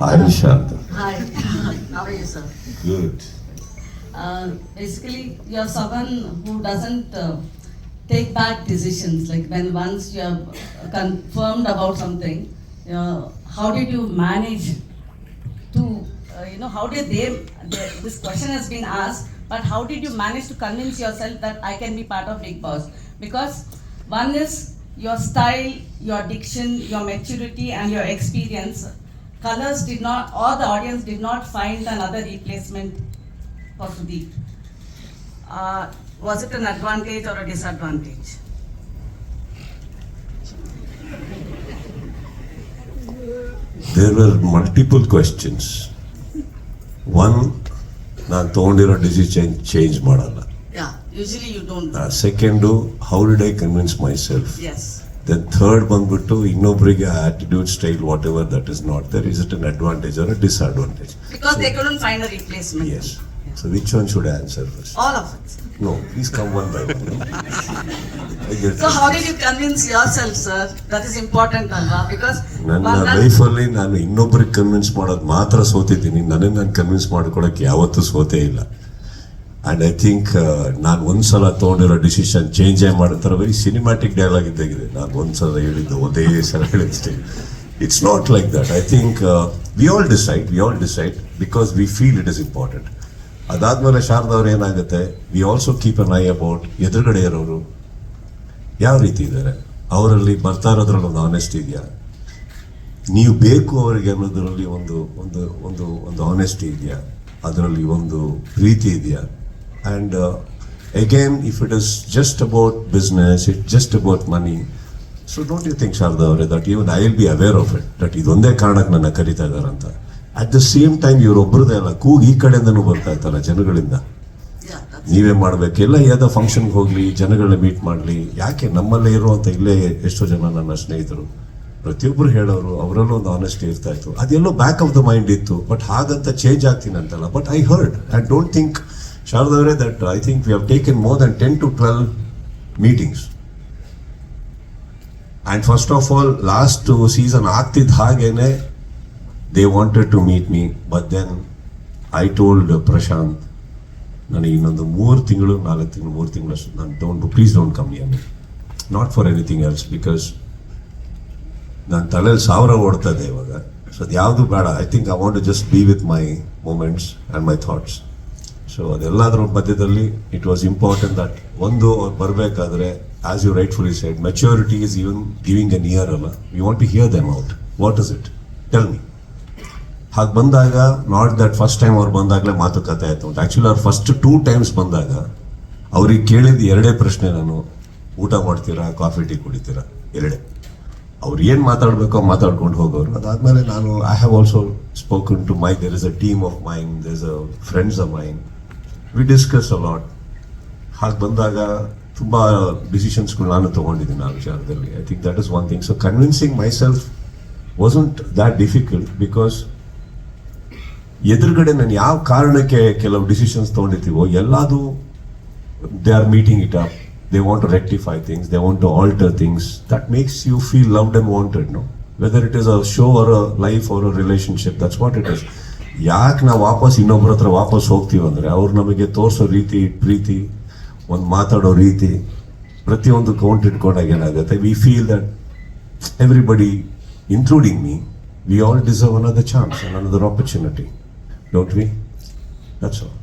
Hi, Sharda. Hi, how are you, sir? Good. Uh, basically, you're someone who doesn't uh, take back decisions. Like when once you have confirmed about something, you know, how did you manage to, uh, you know, how did they, they, this question has been asked, but how did you manage to convince yourself that I can be part of Big Boss? Because one is your style, your diction, your maturity, and your experience Colors did not, or the audience did not find another replacement for Sudeep. Uh, was it an advantage or a disadvantage? There were multiple questions. One, ನಾನು ತೊಗೊಂಡಿರೋ decision change ಮಾಡಲ್ಲ Yeah, usually you don't. Second how did I convince myself Yes. Then third ಬಂದ್ಬಿಟ್ಟು ಇನ್ನೊಬ್ಬರಿಗೆ attitude style whatever that is not there is it an advantage or disadvantage Because they couldn't find a replacement. Yes so which one should answer All of it. No please come one by one So how did you convince yourself, sir? That is important, Alva, because ನನ್ನ one ಲೈಫಲ್ಲಿ ನಾನು ಇನ್ನೊಬ್ಬರಿಗೆ convince ಮಾಡೋದು ಮಾತ್ರ ಸೋತಿದ್ದೀನಿ. ನನಗೆ ನಾನು convince ಮಾಡ್ಕೊಳಕ್ಕೆ ಯಾವತ್ತೂ ಸೋತೇ ಇಲ್ಲ. ಆ್ಯಂಡ್ ಐ ಥಿಂಕ್ ನಾನು ಒಂದ್ಸಲ ತೊಗೊಂಡಿರೋ ಡಿಸಿಷನ್ ಚೇಂಜೇ ಮಾಡಿರ್ತಾರೆ ಬರೀ ಸಿನಿಮ್ಯಾಟಿಕ್ ಡೈಲಾಗ್ ಇದ್ದಾಗಿದೆ ನಾನು ಒಂದ್ಸಲ ಹೇಳಿದ್ದು ಒಂದೇ ಸಲ ಹೇಳಿದ್ದೆ it's not like that I think we all decide we all decide because we feel it is important ಅದಾದ್ಮೇಲೆ ಶಾರದವ್ರು ಏನಾಗುತ್ತೆ? We also keep an eye about ಎದುರುಗಡೆ ಇರೋರು ಯಾವ ರೀತಿ ಇದ್ದಾರೆ? ಅವರಲ್ಲಿ ಬರ್ತಾ ಇರೋದ್ರಲ್ಲಿ ಒಂದು ಆನೆಸ್ಟಿ ಇದೆಯಾ? ನೀವು ಬೇಕು ಅವರಿಗೆ ಅನ್ನೋದರಲ್ಲಿ ಒಂದು ಒಂದು ಒಂದು ಒಂದು ಆನೆಸ್ಟಿ ಇದೆಯಾ? ಅದರಲ್ಲಿ ಒಂದು ಪ್ರೀತಿ ಇದೆಯಾ? And again, if it is just about business it just about money so don't you think Sharada ಅವರೇ that even I will be aware of it that ಇದೊಂದೇ ಕಾರಣಕ್ಕೆ ನನ್ನ ಕರಿತಾ ಇದ್ದಾರಂತ ಅಟ್ ದ ಸೇಮ್ ಟೈಮ್ ಇವರೊಬ್ಬರದೇ ಅಲ್ಲ ಕೂಗು ಈ ಕಡೆಯಿಂದನೂ ಬರ್ತಾ ಇತ್ತಲ್ಲ ಜನಗಳಿಂದ. ನೀವೇ ಮಾಡ್ಬೇಕು. ಎಲ್ಲ ಯಾವುದೋ ಫಂಕ್ಷನ್ಗೆ ಹೋಗಲಿ ಜನಗಳನ್ನ ಮೀಟ್ ಮಾಡಲಿ. ಯಾಕೆ ನಮ್ಮಲ್ಲೇ ಇರುವಂಥ ಇಲ್ಲೇ ಎಷ್ಟೋ ಜನ ನನ್ನ ಸ್ನೇಹಿತರು. ಪ್ರತಿಯೊಬ್ಬರು ಹೇಳೋರು ಅವರಲ್ಲೂ ಒಂದು ಆನೆಸ್ಟಿ ಇರ್ತಾ ಇತ್ತು. ಅದೆಲ್ಲೋ ಬ್ಯಾಕ್ ಆಫ್ ದ ಮೈಂಡ್ ಇತ್ತು. ಬಟ್ ಹಾಗಂತ ಚೇಂಜ್ ಆಗ್ತೀನಿ ಅಂತಲ್ಲ but I heard I don't think ಶಾರದವರೇ that I think we have taken more than ten to twelve meetings and first of all last season ಆಗ್ತಿದ್ದ ಹಾಗೇನೆ they wanted to meet me but then I told Prashanth ನನಗೆ ಇನ್ನೊಂದು ಮೂರು ತಿಂಗಳು ನಾಲ್ಕು ತಿಂಗಳು ಮೂರು ತಿಂಗಳು ನಾನು don't please don't come near not for anything else because ನಾನು ತಲೆಯಲ್ಲಿ ಸಾವಿರ ಓಡ್ತಾ ಇದೆ ಇವಾಗ ಸೊ ಅದು ಯಾವುದು ಬೇಡ I think I want to just be with my moments and my thoughts so ಅದೆಲ್ಲದರ ಮಧ್ಯದಲ್ಲಿ ಇಟ್ ವಾಸ್ ಇಂಪಾರ್ಟೆಂಟ್ ದಟ್ ಒಂದು ಬರಬೇಕಾದ್ರೆ as you rightfully said maturity is even giving a near ಅಲ್ಲ. You want to hear them out what is it tell me ಹಾಗೆ ಬಂದಾಗ not that first time ಅವ್ರು ಬಂದಾಗಲೇ ಮಾತುಕತೆ ಆಯ್ತು. ಆ್ಯಕ್ಚುಲಿ ಅವ್ರು ಫಸ್ಟ್ ಟೂ ಟೈಮ್ಸ್ ಬಂದಾಗ, ಅವ್ರಿಗೆ ಕೇಳಿದ ಎರಡೇ ಪ್ರಶ್ನೆ ನಾನು, ಊಟ ಮಾಡ್ತೀರಾ ಕಾಫಿ ಟೀ ಕುಡಿತೀರಾ? ಎರಡೇ. ಅವ್ರು ಏನು ಮಾತಾಡಬೇಕೋ ಮಾತಾಡ್ಕೊಂಡು ಹೋಗೋರು. ಅದಾದಮೇಲೆ ನಾನು I have also spoken to my there is a team of mine there is a friends of mine we discuss a lot lot ಹಾಗೆ ಬಂದಾಗ ತುಂಬ ಡಿಸಿಷನ್ಸ್ಗಳು ನಾನು ತೊಗೊಂಡಿದ್ದೀನಿ ಆ ವಿಚಾರದಲ್ಲಿ. I think that is one thing so convincing myself wasn't that difficult because ಎದುರುಗಡೆ ನಾನು ಯಾವ ಕಾರಣಕ್ಕೆ ಕೆಲವು ಡಿಸಿಷನ್ಸ್ ತೊಗೊಂಡಿರ್ತೀವೋ, ಎಲ್ಲಾದು they are meeting it up they want to rectify things they want to alter things that makes you feel loved and wanted no whether it is a show our life our a relationship that's what it is ಯಾಕೆ ನಾವು ವಾಪಸ್ ಇನ್ನೊಬ್ರ ಹತ್ರ ವಾಪಸ್ ಹೋಗ್ತೀವಂದ್ರೆ ಅವ್ರು ನಮಗೆ ತೋರಿಸೋ ರೀತಿ, ಪ್ರೀತಿ, ಒಂದು ಮಾತಾಡೋ ರೀತಿ, ಪ್ರತಿಯೊಂದು ಕೌಂಟ್ ಇಟ್ಕೊಂಡಾಗ ಏನಾಗುತ್ತೆ? We feel that everybody including me we all deserve another chance another opportunity don't we that's all